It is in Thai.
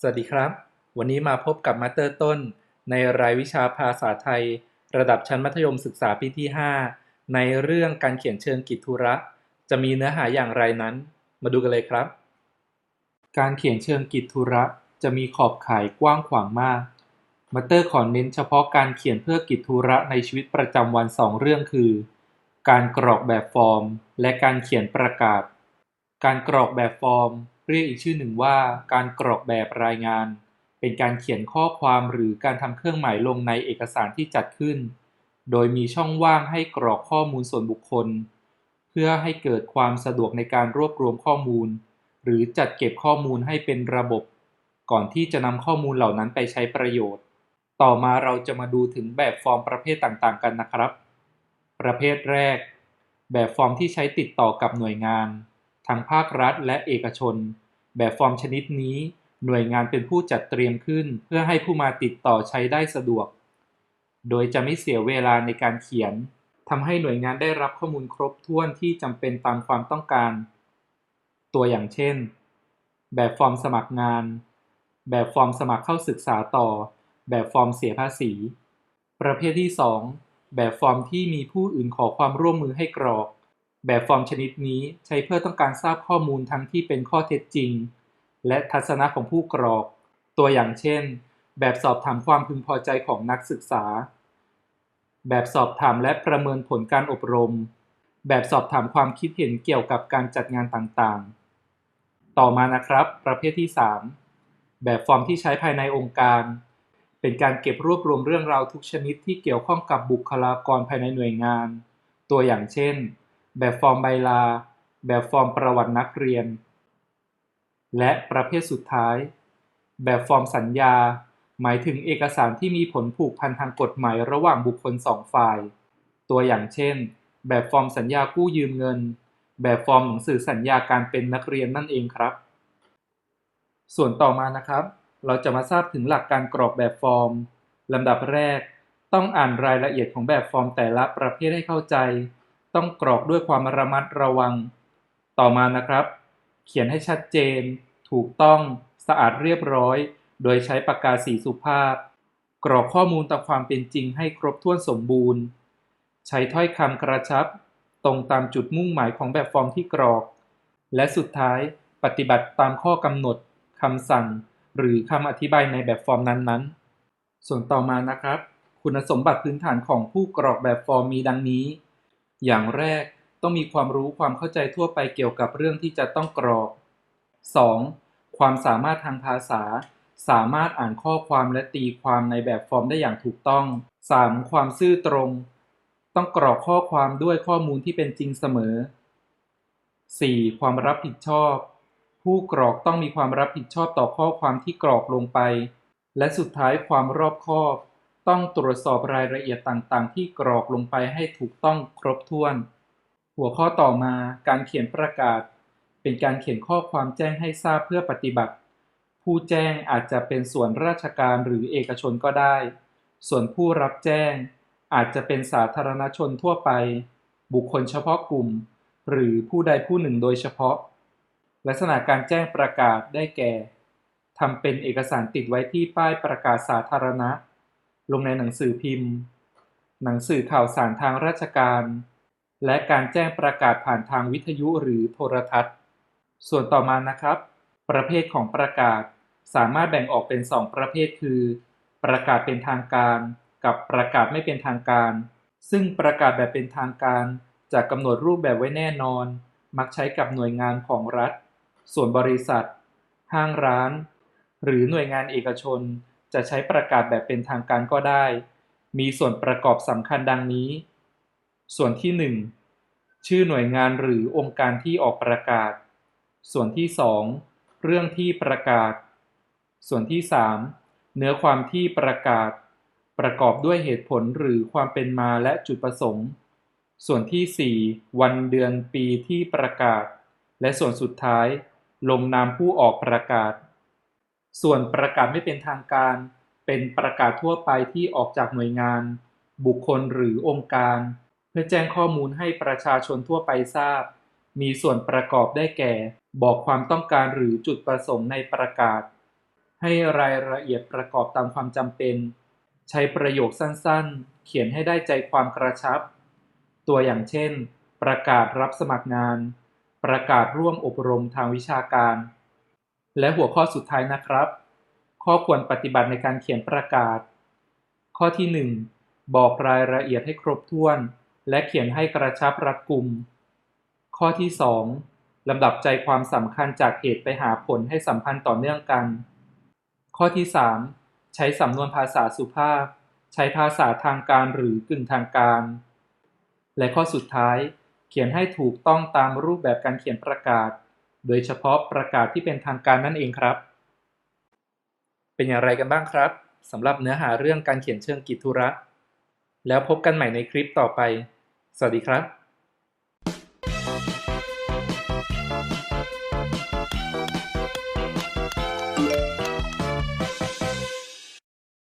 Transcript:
สวัสดีครับ วันนี้มาพบกับมาสเตอร์ต้น ในรายวิชาภาษาไทย ระดับชั้นมัธยมศึกษาปีที่ 5 ในเรื่องการเขียนเชิงกิจธุระ จะมีเนื้อหาอย่างไรนั้น มาดูกันเลยครับ การเขียนเชิงกิจธุระ จะมีขอบข่ายกว้างขวางมาก มาสเตอร์ขอเน้นเฉพาะการเขียนเพื่อกิจธุระในชีวิตประจำวันสองเรื่องคือ การกรอกแบบฟอร์ม และการเขียนประกาศ การกรอกแบบฟอร์ม เรียกอีกชื่อหนึ่งว่า การกรอกแบบรายงาน เป็นการเขียนข้อความหรือการทำเครื่องหมายลงในเอกสารที่จัดขึ้น โดยมีช่องว่างให้กรอกข้อมูลส่วนบุคคล เพื่อให้เกิดความสะดวกในการรวบรวมข้อมูล หรือจัดเก็บข้อมูลให้เป็นระบบ ก่อนที่จะนำข้อมูลเหล่านั้นไปใช้ประโยชน์ ต่อมาเราจะมาดูถึงแบบฟอร์มประเภทต่างๆ กันนะครับ ประเภทแรก แบบฟอร์มที่ใช้ติดต่อกับหน่วยงาน ทั้งภาครัฐและเอกชน แบบฟอร์มชนิดนี้ หน่วยงานเป็นผู้จัดเตรียมขึ้น เพื่อให้ผู้มาติดต่อใช้ได้สะดวก โดยจะไม่เสียเวลาในการเขียนทำให้หน่วยงานได้รับข้อมูลครบถ้วนที่จำเป็นตามความต้องการ ตัวอย่างเช่น แบบฟอร์มสมัครงาน แบบฟอร์มสมัครเข้าศึกษาต่อ แบบฟอร์มเสียภาษี ประเภทที่ 2 แบบฟอร์มที่มีผู้อื่นขอความร่วมมือให้กรอก แบบฟอร์มชนิดนี้ใช้เพื่อต้องการทราบข้อมูลทั้งที่เป็นข้อเท็จจริง และทัศนะของผู้กรอก ตัวอย่างเช่น แบบสอบถามความพึงพอใจของนักศึกษา แบบสอบถามและประเมินผลการอบรม แบบสอบถามความคิดเห็นเกี่ยวกับการจัดงานต่างๆ ต่อมานะครับ ประเภทที่ 3 แบบฟอร์มที่ใช้ภายในองค์การ เป็นการเก็บรวบรวมเรื่องราวทุกชนิดที่เกี่ยวข้องกับบุคลากรภายในหน่วยงาน ตัวอย่างเช่น แบบฟอร์มใบลา แบบฟอร์มประวัตินักเรียน และประเภทสุดท้าย แบบฟอร์มสัญญา หมายถึงเอกสารที่มีผลผูกพันทางกฎหมายระหว่างบุคคลสองฝ่าย ตัวอย่างเช่น แบบฟอร์มสัญญากู้ยืมเงิน แบบฟอร์มหนังสือสัญญาการเป็นนักเรียนนั่นเองครับ ส่วนต่อมานะครับ เราจะมาทราบถึงหลักการกรอกแบบฟอร์มลำดับแรก ต้องอ่านรายละเอียดของแบบฟอร์มแต่ละประเภทให้เข้าใจ ต้องกรอกด้วยความระมัดระวัง ต่อมานะครับ เขียนให้ชัดเจน ถูกต้องสะอาดเรียบร้อย โดยใช้ปากกาสีสุภาพ กรอกข้อมูลตามความเป็นจริงให้ครบถ้วนสมบูรณ์ ใช้ถ้อยคำกระชับ ตรงตามจุดมุ่งหมายของแบบฟอร์มที่กรอก และสุดท้ายปฏิบัติตามข้อกำหนดคำสั่ง หรือคำอธิบายในแบบฟอร์มนั้นๆ ส่วนต่อมานะครับ คุณสมบัติพื้นฐานของผู้กรอกแบบฟอร์มมีดังนี้ อย่างแรกต้องมีความรู้ความเข้าใจทั่วไปเกี่ยวกับเรื่องที่จะต้องกรอก 2. ความสามารถทางภาษา สามารถอ่านข้อความและตีความในแบบฟอร์มได้อย่างถูกต้อง 3. ความซื่อตรง ต้องกรอกข้อความด้วยข้อมูลที่เป็นจริงเสมอ 4. ความรับผิดชอบ ผู้กรอกต้องมีความรับผิดชอบต่อข้อความที่กรอกลงไป และสุดท้ายความรอบคอบ ต้องตรวจสอบรายละเอียดต่างๆ ที่กรอกลงไปให้ถูกต้องครบถ้วน หัวข้อต่อมาการเขียนประกาศ เป็นการเขียนข้อความแจ้งให้ทราบเพื่อปฏิบัติ ผู้แจ้งอาจจะเป็นส่วนราชการหรือเอกชนก็ได้ ส่วนผู้รับแจ้ง อาจจะเป็นสาธารณชนทั่วไป บุคคลเฉพาะกลุ่ม หรือผู้ใดผู้หนึ่งโดยเฉพาะ ลักษณะการแจ้งประกาศได้แก่ทำเป็นเอกสารติดไว้ที่ป้ายประกาศสาธารณะ ลงในหนังสือพิมพ์ หนังสือข่าวสารทางราชการ และการแจ้งประกาศผ่านทางวิทยุหรือโทรทัศน์ ส่วนต่อมานะครับ ประเภทของประกาศสามารถแบ่งออกเป็น 2 ประเภทคือ ประกาศเป็นทางการกับประกาศไม่เป็นทางการ ซึ่งประกาศแบบเป็นทางการจะกำหนดรูปแบบไว้แน่นอน มักใช้กับหน่วยงานของรัฐ ส่วนบริษัท ห้างร้าน หรือหน่วยงานเอกชนจะใช้ประกาศแบบเป็นทางการก็ได้ มีส่วนประกอบสำคัญดังนี้ ส่วนที่ 1 ชื่อหน่วยงานหรือองค์การที่ออกประกาศ ส่วนที่ 2 เรื่องที่ประกาศ ส่วนที่ 3 เนื้อความที่ประกาศ ประกอบด้วยเหตุผลหรือความเป็นมาและจุดประสงค์ ส่วนที่ 4 วันเดือนปีที่ประกาศ และส่วนสุดท้าย ลงนามผู้ออกประกาศ ส่วนประกาศไม่เป็นทางการ เป็นประกาศทั่วไปที่ออกจากหน่วยงาน บุคคลหรือองค์การ เพื่อแจ้งข้อมูลให้ประชาชนทั่วไปทราบ มีส่วนประกอบได้แก่ บอกความต้องการหรือจุดประสงค์ในประกาศ ให้รายละเอียดประกอบตามความจำเป็น ใช้ประโยคสั้นๆ เขียนให้ได้ใจความกระชับ ตัวอย่างเช่น ประกาศรับสมัครงาน ประกาศร่วมอบรมทางวิชาการ และหัวข้อสุดท้ายนะครับ ข้อควรปฏิบัติในการเขียนประกาศ ข้อที่ 1 บอกรายละเอียดให้ครบถ้วน และเขียนให้กระชับรัดกุม ข้อที่ 2 ลำดับใจความสำคัญจากเหตุไปหาผลให้สัมพันธ์ต่อเนื่องกัน ข้อที่ 3 ใช้สำนวนภาษาสุภาพ ใช้ภาษาทางการหรือกึ่งทางการ และข้อสุดท้าย เขียนให้ถูกต้องตามรูปแบบการเขียนประกาศ โดยเฉพาะประกาศที่เป็นทางการนั่นเองครับ เป็นอย่างไรกันบ้างครับสำหรับเนื้อหาเรื่องการเขียนเชิงกิจธุระ แล้วพบกันใหม่ในคลิปต่อไป สวัสดีครับ